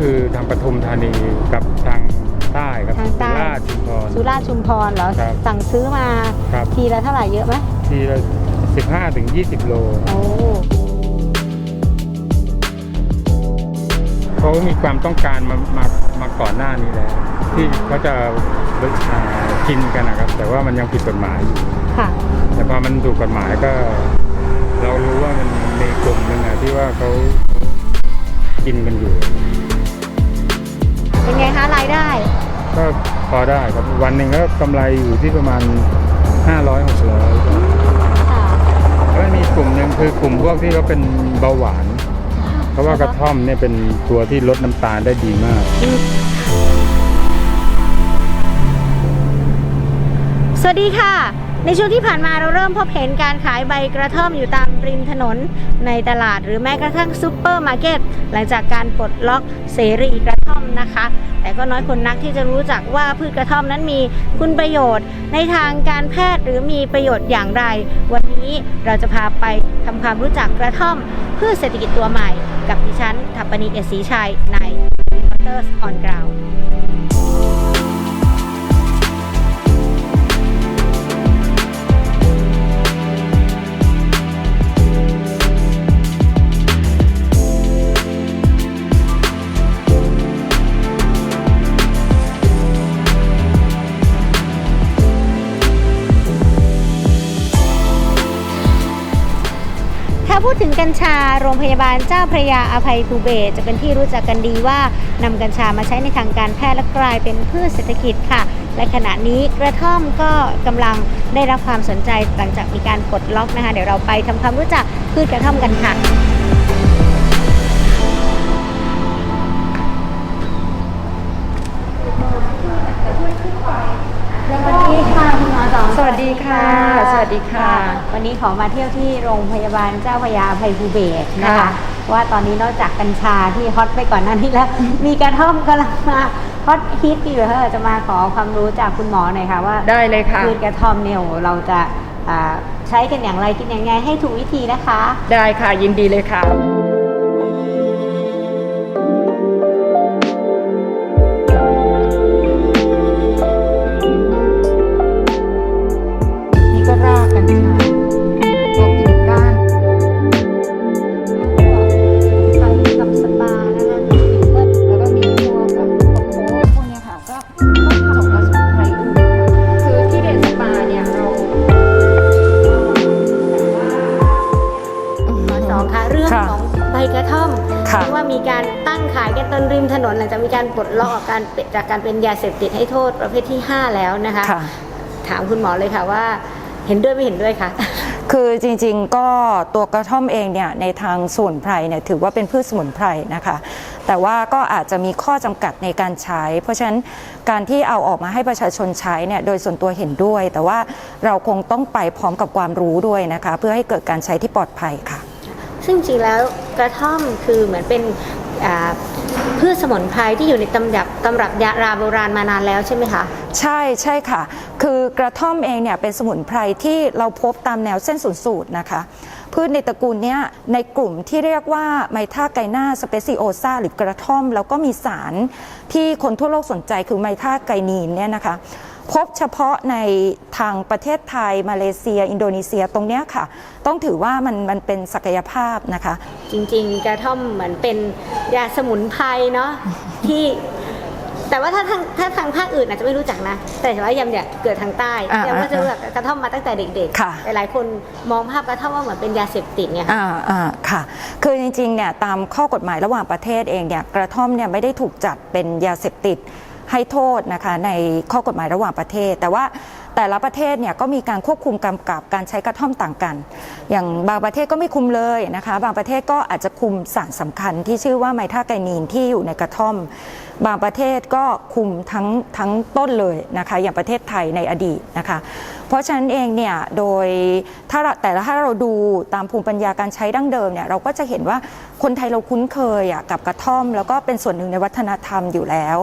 คือทางปทุมธานีกับทางใต้ครับทางใต้ สุราษฎร์ชุมพร สุราษฎร์ชุมพรเหรอ ครับสั่งซื้อมาครับ ทีละเท่าไหร่เยอะไหมทีละ15ถึง20โลโอ้ เขามีความต้องการมามามาก่อนหน้านี้แล้วที่เขาจะอ่ากินกันนะครับ แต่ว่ามันยังผิดกฎหมายอยู่ ค่ะ แต่พอมันถูกกฎหมายก็ เรารู้ว่ามันมีกลุ่มหนึ่งอะที่ว่าเขา กินกันอยู่ เป็นไงคะรายได้ ก็พอได้ครับวันหนึ่งก็กำไรอยู่ที่ประมาณ 500 600ค่ะแล้วมีกลุ่มหนึ่งคือกลุ่มพวกที่เขาเป็นเบาหวาน เพราะว่ากระท่อมเนี่ยเป็นตัวที่ลดน้ำตาลได้ดีมาก สวัสดีค่ะ ในช่วงที่ผ่านมาเราเริ่มพบเห็นการขายใบกระท่อมอยู่ตามริมถนนในตลาดหรือแม้กระทั่งซูเปอร์มาร์เก็ตหลังจากการปลดล็อกเสรีกระท่อมนะคะ แต่ก็น้อยคนนักที่จะรู้จักว่าพืชกระท่อมนั้นมีคุณประโยชน์ ในทางการแพทย์หรือมีประโยชน์อย่างไร วันนี้เราจะพาไปทำความรู้จักกระท่อมพืชเศรษฐกิจตัวใหม่ กับดิฉันทัปปณีเอศรีชัยใน Reporters on Ground ถึงกัญชาโรงพยาบาลเจ้าพระยาอภัยภูเบศจะเป็นที่รู้จักกันดีว่านำกัญชามาใช้ในทางการแพทย์และกลายเป็นพืชเศรษฐกิจค่ะ และขณะนี้กระท่อมก็กำลังได้รับความสนใจหลังจากมีการปลดล็อกนะคะ เดี๋ยวเราไปทำความรู้จักพืชกระท่อมกันค่ะ ดีค่ะ สวัสดีค่ะ วันนี้ขอมาเที่ยวที่โรงพยาบาลเจ้าพระยาอภัยภูเบศรนะคะค่ะว่าตอนนี้นอกจากกัญชาที่ฮอตไปก่อนหน้านี้แล้ว มีกระท่อมกำลังมาฮอตฮิตอยู่ค่ะจะมาขอความรู้จากคุณหมอหน่อยค่ะว่าได้เลยค่ะพืชกระท่อมเนี่ยโอ้โหเราจะอ่าใช้กันอย่างไรกินอย่างไงให้ถูกวิธีนะคะ ได้ค่ะยินดีเลยค่ะ จากการเป็นยาเสพติดให้โทษประเภทที่ 5 แล้วนะคะ ค่ะ ถามคุณหมอเลยค่ะว่าเห็นด้วยไม่เห็นด้วยคะ คือจริงๆก็ตัวกระท่อมเองเนี่ยในทางสมุนไพรเนี่ยถือว่าเป็นพืชสมุนไพรนะคะ แต่ว่าก็อาจจะมีข้อจำกัดในการใช้ เพราะฉะนั้นการที่เอาออกมาให้ประชาชนใช้เนี่ยโดยส่วนตัวเห็นด้วย แต่ว่าเราคงต้องไปพร้อมกับความรู้ด้วยนะคะ เพื่อให้เกิดการใช้ที่ปลอดภัยค่ะ ซึ่งจริงๆแล้วกระท่อมคือเหมือนเป็นอ่า พืชสมุนไพรที่อยู่ในตำรับตำรับยาราโบราณมานานแล้วใช่ไหมคะ ใช่ใช่ค่ะ คือกระท่อมเองเนี่ยเป็นสมุนไพรที่เราพบตามแนวเส้นศูนย์สูตรนะคะ พืชในตระกูลเนี้ยในกลุ่มที่เรียกว่าไมท่าไกนาสเปซิโอซาหรือกระท่อม แล้วก็มีสารที่คนทั่วโลกสนใจคือไมท่าไกนีนเนี่ยนะคะ พบเฉพาะในทางประเทศไทย มาเลเซีย อินโดนีเซียตรงเนี้ยค่ะ ต้องถือว่ามันมันเป็นศักยภาพนะคะ จริงๆ กระท่อมเหมือนเป็นยาสมุนไพรเนาะ ที่ แต่ว่าถ้าทางถ้าทางภาคอื่นอาจจะไม่รู้จักนะ แต่ว่ายำเนี่ยเกิดทางใต้อ่ายำก็จะรู้จักกระท่อมมาตั้งแต่เด็กค่ะ ๆหลายๆคนมองภาพกระท่อมว่าเหมือนเป็นยาเสพติดเนี่ยค่ะอ่าอ่าค่ะ คือจริงๆเนี่ยตามข้อกฎหมายระหว่างประเทศเองเนี่ยกระท่อมเนี่ยไม่ได้ถูกจัดเป็นยาเสพติด ให้โทษนะคะในข้อกฎหมายระหว่างประเทศ แต่ว่าแต่ละประเทศเนี่ยก็มีการควบคุมกำกับการใช้กระท่อมต่างกัน อย่างบางประเทศก็ไม่คุมเลยนะคะ บางประเทศก็อาจจะคุมสารสำคัญที่ชื่อว่าไมทาไกนีนที่อยู่ในกระท่อม บางประเทศก็คุมทั้งทั้งต้นเลยนะคะ อย่างประเทศไทยในอดีตนะคะ เพราะฉะนั้นเองเนี่ยโดยถ้าแต่ละถ้าเราดูตามภูมิปัญญาการใช้ดั้งเดิมเนี่ยเราก็จะเห็นว่าคนไทยเราคุ้นเคยกับกระท่อม แล้วก็เป็นส่วนหนึ่งในวัฒนธรรมอยู่แล้ว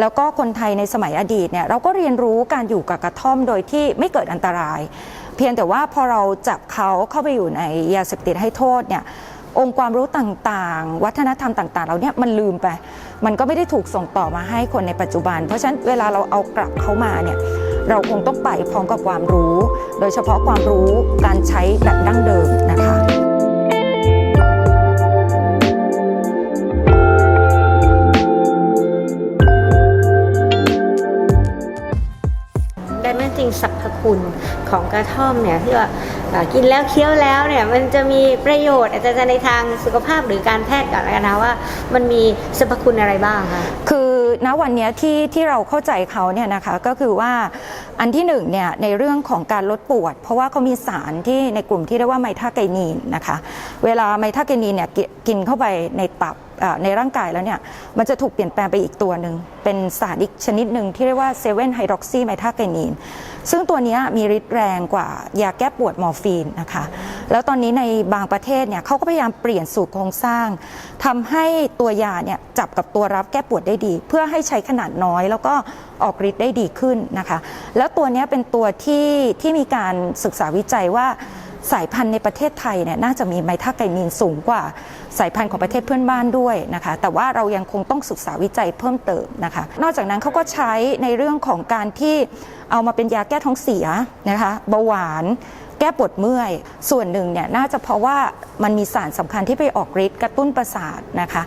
แล้วก็คนไทยในสมัยอดีตเนี่ยเราก็เรียนรู้การอยู่กับกระท่อมโดยที่ไม่เกิดอันตราย เพียงแต่ว่าพอเราจับเขาเข้าไปอยู่ในยาเสพติดให้โทษเนี่ยองค์ความรู้ต่างๆ วัฒนธรรมต่างๆเราเนี่ยมันลืมไป มันก็ไม่ได้ถูกส่งต่อมาให้คนในปัจจุบัน เพราะฉะนั้นเวลาเราเอากลับเข้ามาเนี่ยเราคงต้องไปพร้อมกับความรู้ โดยเฉพาะความรู้การใช้แบบดั้งเดิมนะคะ ได้ไหมจริงสรรพคุณของกระท่อมเนี่ยที่ว่ากินแล้วเคี้ยวแล้วเนี่ยมันจะมีประโยชน์อาจจะในทางสุขภาพหรือการแพทย์ก่อนแล้วกันนะว่า มันมีสรรพคุณอะไรบ้างคะคือณวันนี้ที่ที่เราเข้าใจเขาเนี่ยนะคะก็คือว่าอันที่หนึ่งเนี่ยในเรื่องของการลดปวด เพราะว่าเขามีสารที่ในกลุ่มที่เรียกว่าไมทาไกนีนนะคะ เวลาไมทาไกนีนเนี่ยกินเข้าไปในตับ ในร่างกายแล้วเนี่ยมันจะถูกเปลี่ยนแปลงไปอีกตัวหนึ่ง เป็นสารอีกชนิดหนึ่งที่เรียกว่าเซเว่นไฮดรอกซีไมทาไกนีนซึ่งตัวนี้มีฤทธิ์แรงกว่ายาแก้ปวดมอร์ฟีนนะคะแล้วตอนนี้ในบางประเทศเนี่ยเขาก็พยายามเปลี่ยนสูตรโครงสร้างทำให้ตัวยาเนี่ยจับกับตัวรับแก้ปวดได้ดี เพื่อให้ใช้ขนาดน้อย แล้วก็ออกฤทธิ์ได้ดีขึ้นนะคะแล้วตัวนี้เป็นตัวที่ที่มีการศึกษาวิจัยว่าสายพันธุ์ในประเทศไทยเนี่ยน่าจะมีไมทาไกนีนสูงกว่า สายพันธุ์ของประเทศเพื่อนบ้านด้วยนะคะ แต่ว่าเรายังคงต้องศึกษาวิจัยเพิ่มเติมนะคะ นอกจากนั้นเขาก็ใช้ในเรื่องของการที่เอามาเป็นยาแก้ท้องเสียนะคะเบาหวานแก้ปวดเมื่อย ส่วนหนึ่งเนี่ยน่าจะเพราะว่ามันมีสารสำคัญที่ไปออกฤทธิ์กระตุ้นประสาทนะคะ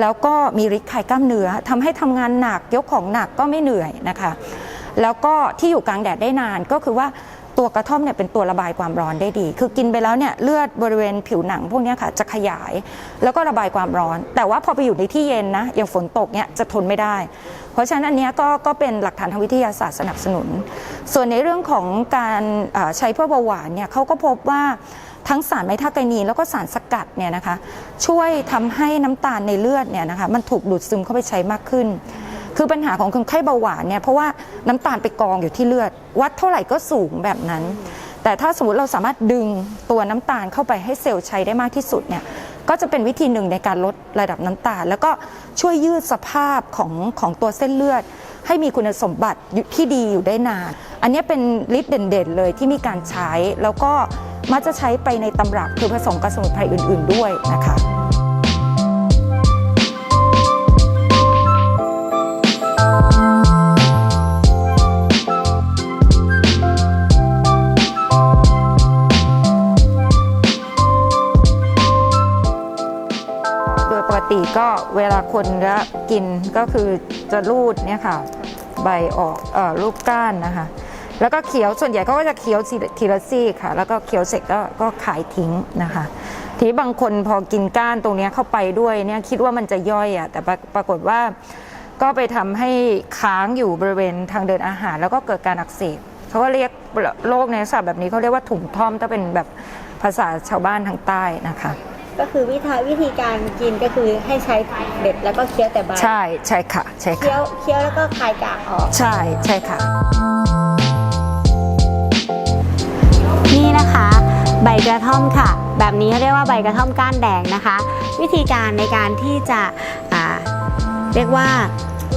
แล้วก็มีฤทธิ์คลายกล้ามเนื้อทำให้ทำงานหนักยกของหนักก็ไม่เหนื่อยนะคะ แล้วก็ที่อยู่กลางแดดได้นานก็คือว่า ตัวกระท่อมเนี่ยเป็นตัวระบายความร้อนได้ดี คือกินไปแล้วเนี่ยเลือดบริเวณผิวหนังพวกนี้ค่ะจะขยาย แล้วก็ระบายความร้อน แต่ว่าพอไปอยู่ในที่เย็นนะอย่างฝนตกเนี่ยจะทนไม่ได้ เพราะฉะนั้นอันนี้ก็ก็เป็นหลักฐานทางวิทยาศาสตร์สนับสนุน ส่วนในเรื่องของการใช้เพื่อเบาหวานเนี่ยเขาก็พบว่าทั้งสารไมทาไกนีนแล้วก็สารสกัดเนี่ยนะคะช่วยทำให้น้ำตาลในเลือดเนี่ยนะคะมันถูกดูดซึมเข้าไปใช้มากขึ้น คือปัญหาของคนไข้เบาหวานเนี่ยเพราะว่าน้ำตาลไปกองอยู่ที่เลือด วัดเท่าไหร่ก็สูงแบบนั้น แต่ถ้าสมมติเราสามารถดึงตัวน้ำตาลเข้าไปให้เซลล์ใช้ได้มากที่สุดเนี่ยก็จะเป็นวิธีหนึ่งในการลดระดับน้ำตาล แล้วก็ช่วยยืดสภาพของของตัวเส้นเลือด ให้มีคุณสมบัติที่ดีอยู่ได้นาน อันนี้เป็นฤทธิ์เด่นๆเลยที่มีการใช้แล้วก็มักจะใช้ไปในตำรับคือผสมกับสมุนไพรอื่น ๆด้วยนะคะ เวลาคนละกินก็คือจะรูดเนี่ยค่ะใบออกเอ่อรูปก้านนะคะ แล้วก็เคี้ยวส่วนใหญ่เขาก็จะเคี้ยวทีละทีละซี่ค่ะ แล้วก็เคี้ยวเสร็จก็ก็ขายทิ้งนะคะ ทีบางคนพอกินก้านตรงนี้เข้าไปด้วยเนี่ยคิดว่ามันจะย่อยอะแต่ปรากฏว่าก็ไปทำให้ค้างอยู่บริเวณทางเดินอาหาร แล้วก็เกิดการอักเสบเขาก็เรียกโรคในลักษณะแบบนี้เขาเรียกว่าถุงท่อมถ้าเป็นแบบภาษาชาวบ้านทางใต้นะคะ ก็คือวิธีวิธีการกินก็คือให้ใช้เด็ดแล้วก็เคี้ยวแต่ใบใช่ใช่ค่ะ ใช่เคี้ยค่ะวเคี้ยวแล้วก็คายกากออก ใช่ใช่ค่ะ นี่นะคะ ใบกระท่อมค่ะ แบบนี้เขาเรียกว่าใบกระท่อมก้านแดงนะคะ วิธีการในการที่จะอ่าเรียกว่า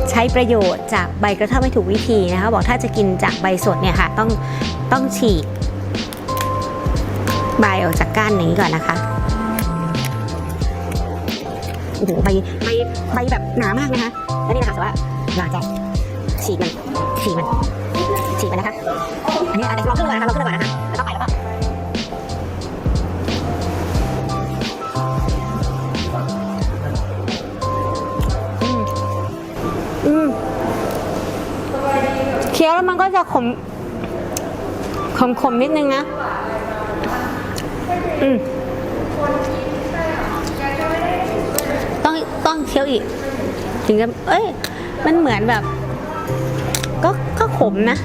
ใช้ประโยชน์จากใบกระท่อมให้ถูกวิธีนะคะ บอกถ้าจะกินจากใบสดเนี่ยค่ะ ต้องต้องฉีกใบออกจากก้านอย่างนี้ก่อนนะคะ โอ้โหใบใบใบแบบหนามากนะคะแล้วนี่นะคะแต่ว่าเราจะฉีกมันฉีกมันฉีกมันนะคะอันนี้อะไรลองขึ้นเลยนะคะลองขึ้นเลยนะคะแล้วก็ไปแล้วก็เคี้ยวแล้วมันก็จะขมขมขมนิดนึงนะ อืม ล้องเคี้ยวอีก ถึงจะเอ้ย มันเหมือนแบบ ก็ก็ขมนะ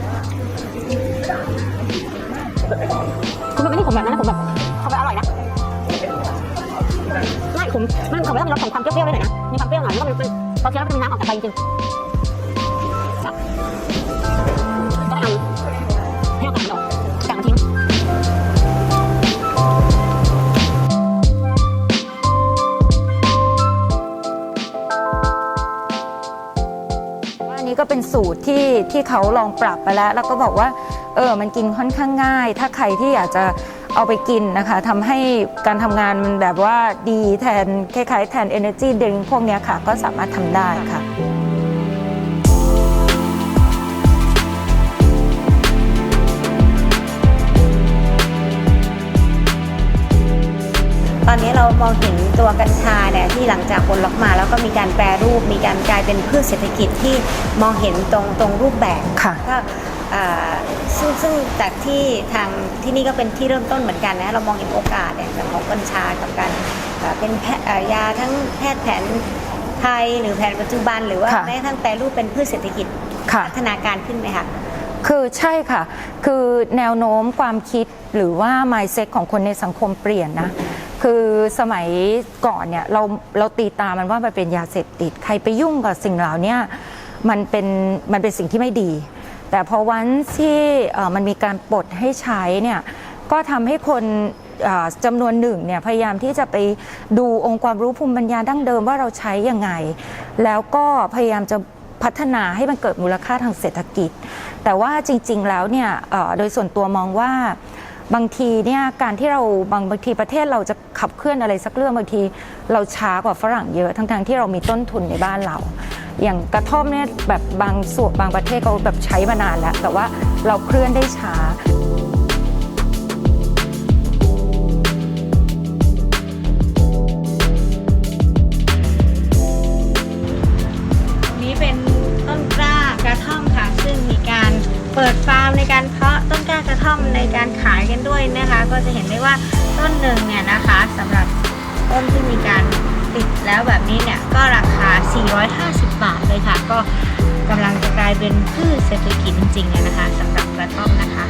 นี้ก็เป็นสูตรที่ที่เขาลองปรับไปแล้ว แล้วก็บอกว่าเออมันกินค่อนข้างง่าย ถ้าใครที่อยากจะเอาไปกินนะคะทำให้การทำงานมันแบบว่าดีแทนคล้ายๆแทน energy drink พวกนี้ค่ะ ก็สามารถทำได้ค่ะ มองเห็นตัวกัญชาเนี่ยที่หลังจากคนล็อกมา แล้วก็มีการแปรรูป มีการกลายเป็นพืชเศรษฐกิจที่มองเห็นตรงตรงรูปแบบค่ะก็อ่าซึ่งซึ่งจากที่ทางที่นี่ก็เป็นที่เริ่มต้นเหมือนกันนะเรามองเห็นโอกาสเนี่ยของกัญชากับการอ่าเป็นแพทย์อ่ายาทั้งแพทย์แผนไทยหรือแผนปัจจุบันหรือว่าค่ะแม้กระทั่งแปรรูปเป็นพืชเศรษฐกิจค่ะพัฒนาการขึ้นไหมคะคือใช่ค่ะ คือแนวโน้มความคิดหรือว่า mindset ของคนในสังคมเปลี่ยนนะ คือสมัยก่อนเนี่ยเราเราตีตามันว่ามันเป็นยาเสพติด ใครไปยุ่งกับสิ่งเหล่านี้มันเป็นมันเป็นสิ่งที่ไม่ดี แต่พอวันที่มันมีการปลดให้ใช้เนี่ยก็ทำให้คนจำนวนหนึ่งเนี่ยพยายามที่จะไปดูองค์ความรู้ภูมิปัญญาดั้งเดิมว่าเราใช้ยังไง แล้วก็พยายามจะพัฒนาให้มันเกิดมูลค่าทางเศรษฐกิจ แต่ว่าจริง ๆ แล้วเนี่ยโดยส่วนตัวมองว่า บางทีเนี่ยการที่เราบางบางทีประเทศเราจะขับเคลื่อนอะไรสักเรื่องบางที เราช้ากว่าฝรั่งเยอะทั้งๆที่เรามีต้นทุนในบ้านเรา อย่างกระท่อมเนี่ยแบบบางส่วนบางประเทศเขาแบบใช้มานานแล้ว แต่ว่าเราเคลื่อนได้ช้า ปิดฟาร์มในการเพาะต้นกล้ากระท่อมในการขายกันด้วยนะคะ ก็จะเห็นได้ว่าต้นหนึ่งเนี่ยนะคะสำหรับต้นที่มีการติดแล้วแบบนี้เนี่ยก็ราคา 450 บาทเลยค่ะ ก็กำลังจะกลายเป็นพืชเศรษฐกิจจริงๆเลยนะคะสำหรับกระท่อมนะคะ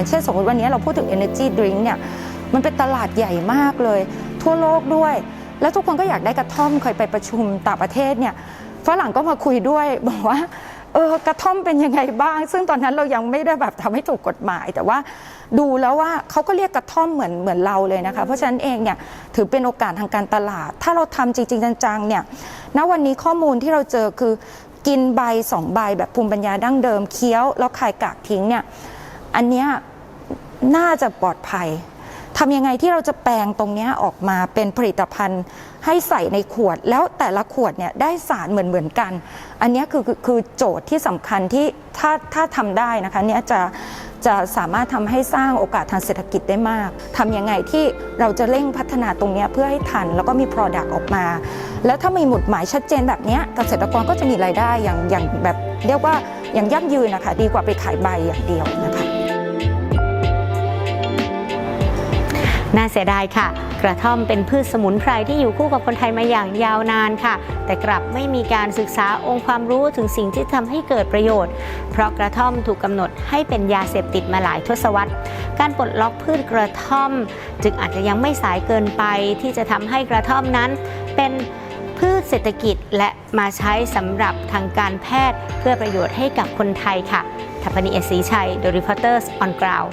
อย่างเช่นสมมติวันนี้เราพูดถึง energy drink เนี่ยมันเป็นตลาดใหญ่มากเลย ทั่วโลกด้วย แล้วทุกคนก็อยากได้กระท่อมเคยไปประชุมต่างประเทศเนี่ยฝรั่งก็มาคุยด้วยบอกว่าเออกระท่อมเป็นยังไงบ้าง ซึ่งตอนนั้นเรายังไม่ได้แบบทำให้ถูกกฎหมาย แต่ว่าดูแล้วว่าเขาก็เรียกกระท่อมเหมือนเหมือนเราเลยนะคะ เพราะฉะนั้นเองเนี่ยถือเป็นโอกาสทางการตลาด ถ้าเราทำจริง ๆ จังๆเนี่ยณวันนี้ข้อมูลที่เราเจอคือกินใบสองใบแบบภูมิปัญญาดั้งเดิมเคี้ยว แล้วคายกากทิ้งเนี่ยอันเนี้ย น่าจะปลอดภัยทำยังไงที่เราจะแปลงตรงนี้ออกมาเป็นผลิตภัณฑ์ให้ใส่ในขวด แล้วแต่ละขวดเนี่ยได้สารเหมือนเหมือนกัน อันนี้คือคือคือโจทย์ที่สำคัญที่ถ้าถ้าทำได้นะคะเนี้ยจะจะสามารถทำให้สร้างโอกาสทางเศรษฐกิจได้มากทำยังไงที่เราจะเร่งพัฒนาตรงนี้เพื่อให้ทัน แล้วก็มี Product ออกมา แล้วถ้ามีหมุดหมายชัดเจนแบบนี้เกษตรกรก็จะมีรายได้อย่างอย่างแบบเรียกว่าอย่างยั่งยืนนะคะดีกว่าไปขายใบอย่างเดียวนะคะ น่าเสียดายค่ะ กระท่อมเป็นพืชสมุนไพรที่อยู่คู่กับคนไทยมาอย่างยาวนานค่ะ แต่กลับไม่มีการศึกษาองค์ความรู้ถึงสิ่งที่ทำให้เกิดประโยชน์ เพราะกระท่อมถูกกำหนดให้เป็นยาเสพติดมาหลายทศวรรษ การปลดล็อกพืชกระท่อม จึงอาจจะยังไม่สายเกินไปที่จะทำให้กระท่อมนั้น เป็นพืชเศรษฐกิจและมาใช้สำหรับทางการแพทย์เพื่อประโยชน์ให้กับคนไทยค่ะทัพนีเอศรีชัย The Reporters on Ground